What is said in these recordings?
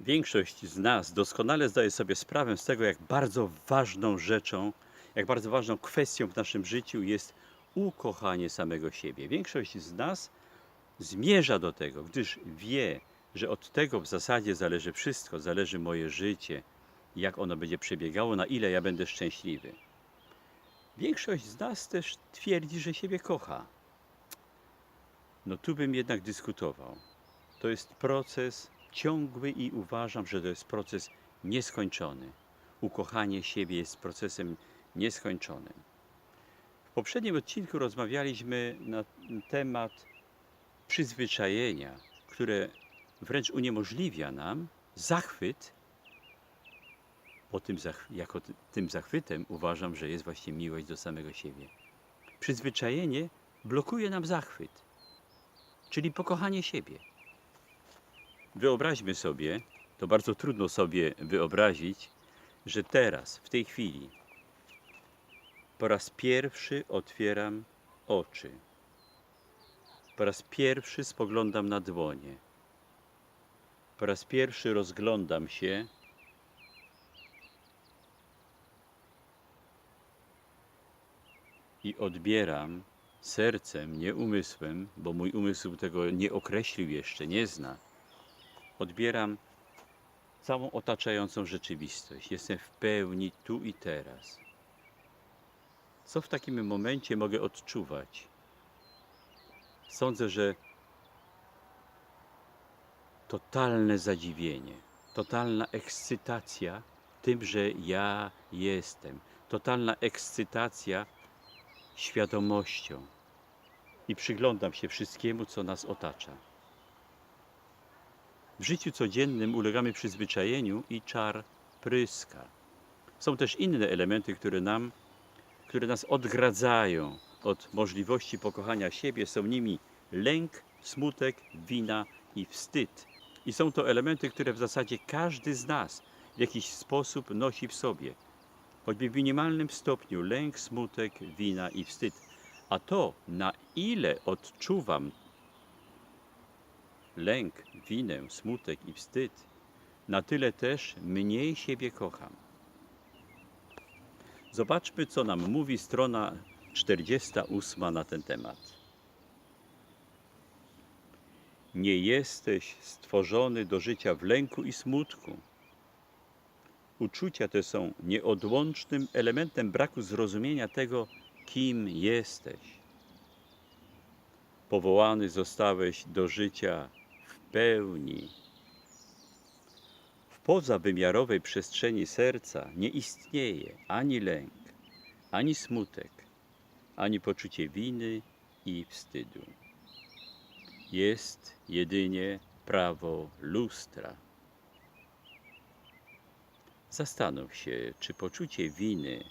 Większość z nas doskonale zdaje sobie sprawę z tego, jak bardzo ważną rzeczą, jak bardzo ważną kwestią w naszym życiu jest ukochanie samego siebie. Większość z nas zmierza do tego, gdyż wie, że od tego w zasadzie zależy wszystko, zależy moje życie, jak ono będzie przebiegało, na ile ja będę szczęśliwy. Większość z nas też twierdzi, że siebie kocha. No tu bym jednak dyskutował. To jest proces ciągły i uważam, że to jest proces nieskończony. Ukochanie siebie jest procesem nieskończonym. W poprzednim odcinku rozmawialiśmy na temat przyzwyczajenia, które wręcz uniemożliwia nam zachwyt. Po tym, jako ty- tym zachwytem uważam, że jest właśnie miłość do samego siebie. Przyzwyczajenie blokuje nam zachwyt, czyli pokochanie siebie. Wyobraźmy sobie, to bardzo trudno sobie wyobrazić, że teraz, w tej chwili, po raz pierwszy otwieram oczy. Po raz pierwszy spoglądam na dłonie. Po raz pierwszy rozglądam się i odbieram sercem, nie umysłem, bo mój umysł tego nie określił jeszcze, nie zna. Odbieram całą otaczającą rzeczywistość. Jestem w pełni tu i teraz. Co w takim momencie mogę odczuwać? Sądzę, że totalne zadziwienie, totalna ekscytacja tym, że ja jestem, totalna ekscytacja świadomością i przyglądam się wszystkiemu, co nas otacza. W życiu codziennym ulegamy przyzwyczajeniu i czar pryska. Są też inne elementy, które nam, które nas odgradzają od możliwości pokochania siebie. Są nimi lęk, smutek, wina i wstyd. I są to elementy, które w zasadzie każdy z nas w jakiś sposób nosi w sobie. Choćby w minimalnym stopniu lęk, smutek, wina i wstyd. A to, na ile odczuwam lęk, winę, smutek i wstyd, na tyle też mniej siebie kocham. Zobaczmy, co nam mówi strona 48 na ten temat. Nie jesteś stworzony do życia w lęku i smutku. Uczucia te są nieodłącznym elementem braku zrozumienia tego, kim jesteś. Powołany zostałeś do życia pełni. W pozawymiarowej przestrzeni serca nie istnieje ani lęk, ani smutek, ani poczucie winy i wstydu. Jest jedynie prawo lustra. Zastanów się, czy poczucie winy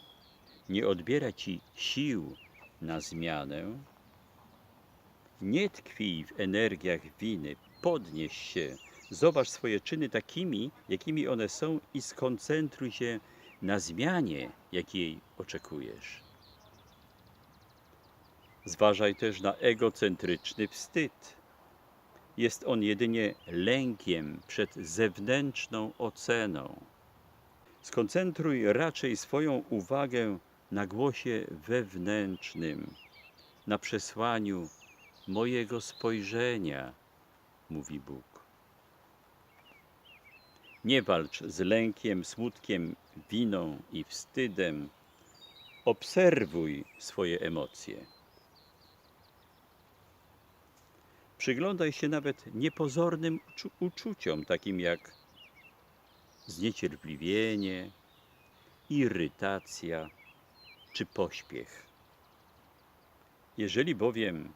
nie odbiera ci sił na zmianę. Nie tkwij w energiach winy, podnieś się, zobacz swoje czyny takimi, jakimi one są i skoncentruj się na zmianie, jakiej oczekujesz. Zważaj też na egocentryczny wstyd. Jest on jedynie lękiem przed zewnętrzną oceną. Skoncentruj raczej swoją uwagę na głosie wewnętrznym, na przesłaniu mojego spojrzenia, mówi Bóg. Nie walcz z lękiem, smutkiem, winą i wstydem. Obserwuj swoje emocje. Przyglądaj się nawet niepozornym uczu- uczuciom, takim jak zniecierpliwienie, irytacja czy pośpiech. Jeżeli bowiem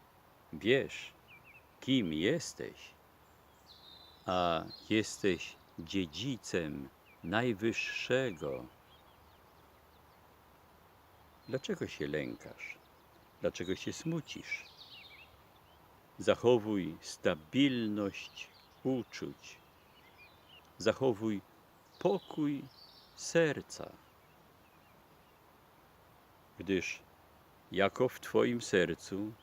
wiesz, kim jesteś, a jesteś dziedzicem Najwyższego, dlaczego się lękasz? Dlaczego się smucisz? Zachowuj stabilność uczuć. Zachowuj pokój serca, gdyż jako w Twoim sercu,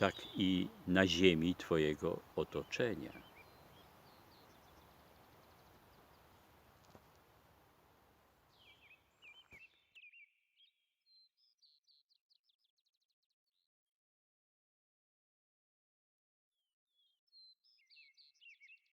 tak i na ziemi Twojego otoczenia.